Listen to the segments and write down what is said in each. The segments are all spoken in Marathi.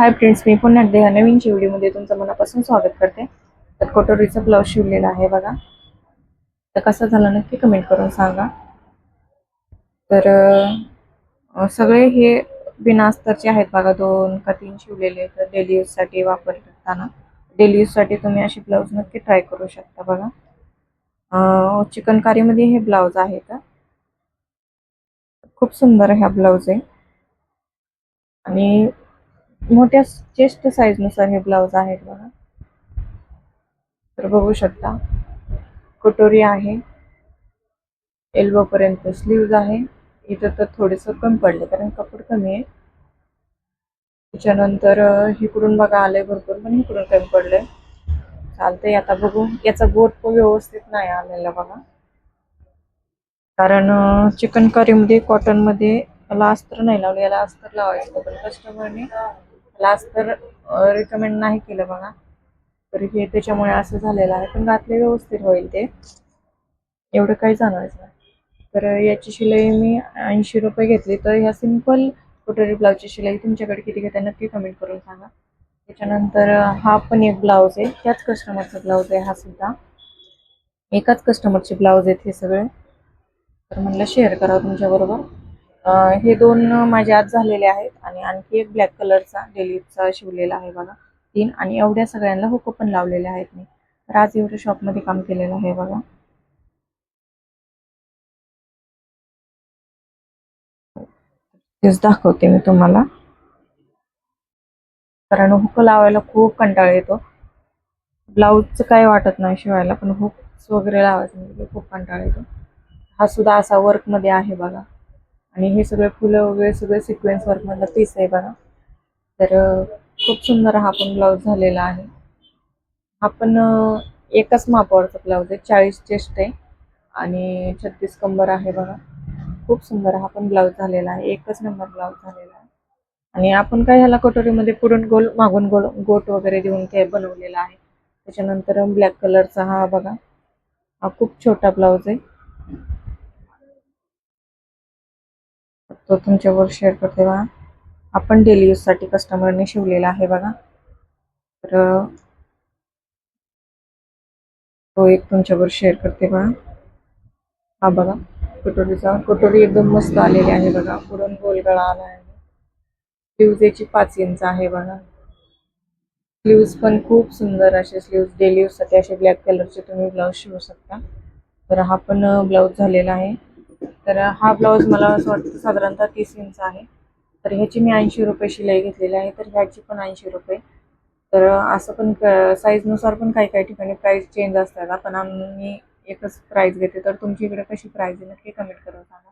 हाय फ्रेंड्स मी पुन्हा एकदा ह्या नवीन शिवडीमध्ये तुमचं मनापासून स्वागत करते. तर कटोरीचा ब्लाऊज शिवलेला आहे बघा. तर कसा झाला नक्की कमेंट करून सांगा. तर सगळे हे बिना अस्तरचे आहेत बघा दोन का तीन शिवलेले तर डेली यूजसाठी वापरताना डेली यूजसाठी तुम्ही असे ब्लाऊज नक्की ट्राय करू शकता बघा. चिकनकारीमध्ये हे ब्लाऊज आहेत खूप सुंदर ह्या ब्लाऊज आहे. आणि मोठ्या चेस्ट साईजनुसार हे ब्लाऊज आहेत बघा. तर बघू शकता कटोरी आहे. एल्बो पर्यंत स्लीव्ज आहे. इथं तर थोडेस कमी पडले कारण कपड कमी आहे त्याच्यानंतर इकडून बघा आलंय भरपूर पण इकडून कमी पडलंय. चालतंय आता बघू. याचा गोट पण व्यवस्थित नाही आलेला बघा. कारण चिकन करीमध्ये कॉटनमध्ये याला अस्तर नाही लावलं याला अस्तर लावायचं पण कस्टमरने क्लास तर रिकमेंड नाही केलं बघा. तर हे त्याच्यामुळे असं झालेलं आहे. पण घातले व्यवस्थित होईल ते. एवढं काही जाणवायचं नाही. तर याची शिलाई मी ऐंशी रुपये घेतली. तर ह्या सिंपल कटोरी ब्लाऊजची शिलाई तुमच्याकडे किती घेते नक्की कमेंट करून सांगा. त्याच्यानंतर हा पण एक ब्लाऊज आहे. त्याच कस्टमरचा ब्लाऊज आहे हा सुद्धा. एकाच कस्टमरचे ब्लाऊज आहेत हे सगळे. तर म्हणलं शेअर करावं तुमच्याबरोबर. हे दोन माझे आज झालेले आहेत आणि आणखी एक ब्लॅक कलरचा डेलीचा शिवलेला आहे बघा. तीन आणि एवढ्या सगळ्यांना हुक पण लावलेले आहेत मी. तर आज एवढ्या शॉपमध्ये काम केलेलं आहे बघा. तेच दाखवते मी तुम्हाला. कारण हुक लावायला खूप कंटाळा येतो. ब्लाऊजचं काय वाटत नाही शिवायला पण हुक्स वगैरे लावायचं म्हणजे खूप कंटाळा येतो. हा सुद्धा असा वर्कमध्ये आहे बघा. आणि हे सगळे फुलं वगैरे सगळे सिक्वेन्स वर्कमधला पीस आहे बघा. तर खूप सुंदर हा पण ब्लाऊज झालेला आहे. हा पण एकाच मापावरचा ब्लाऊज आहे चाळीस चेस्ट आहे. आणि छत्तीस कंबर आहे बघा. खूप सुंदर हा पण ब्लाऊज झालेला आहे एकच नंबर ब्लाऊज झालेला आहे. आणि आपण काय ह्याला कटोरीमध्ये पुरण गोल मागून गोल गोट वगैरे देऊन ते बनवलेला आहे. त्याच्यानंतर ब्लॅक कलरचा हा बघा. हा खूप छोटा ब्लाऊज आहे. तो तुमच्यावर शेअर करते बघा. आपण डेली यूजसाठी कस्टमरने शिवलेला आहे बघा. तर तो एक तुमच्यावर शेअर करते बघा. हा बघा कटोरीचा कटोरी एकदम मस्त आलेली आहे बघा. पुरण गोल गळा आला आहे. स्लीव्ज पाच इंच आहे बघा. स्लीव्ज पण खूप सुंदर असे स्लीव्ज डेली यूजसाठी असे ब्लॅक कलरचे तुम्ही ब्लाऊज शिवू शकता. तर हा पण ब्लाऊज झालेला आहे. तर हा ब्लाऊज मला असं वाटतं साधारणतः तीस इंच आहे. तर ह्याची मी ऐंशी रुपये शिलाई घेतलेली आहे. तर ह्याची पण ऐंशी रुपये. तर असं पण साईजनुसार पण काही काही ठिकाणी प्राईस चेंज असतात. पण आम्ही एकच प्राईस घेते तर तुमची इकडे कशी प्राईस आहे नक्की कमेंट करून सांगा.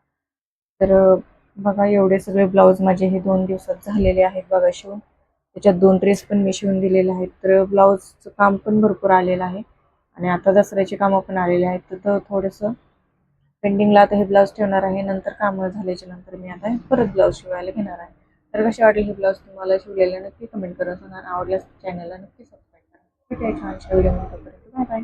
तर बघा एवढे सगळे ब्लाऊज माझे हे दोन दिवसात झालेले आहेत बघा शिवून. त्याच्यात दोन ड्रेस पण मी शिवून दिलेले आहेत. तर ब्लाऊजचं काम पण भरपूर आलेलं आहे. आणि आता दसऱ्याची कामं पण आलेले आहेत. तर थोडंसं पेंडिंगला आता हे ब्लाऊज ठेवणार आहे. नंतर कामं झाल्याच्यानंतर मी आता परत ब्लाऊज शिवायला घेणार आहे. तर कसे वाटले हे ब्लाऊज तुम्हाला शिवलेले नक्की कमेंट करून सांगा आवडल्यास चॅनलला नक्की सबस्क्राईब करा. भेटूया छानशा व्हिडिओ बाय बाय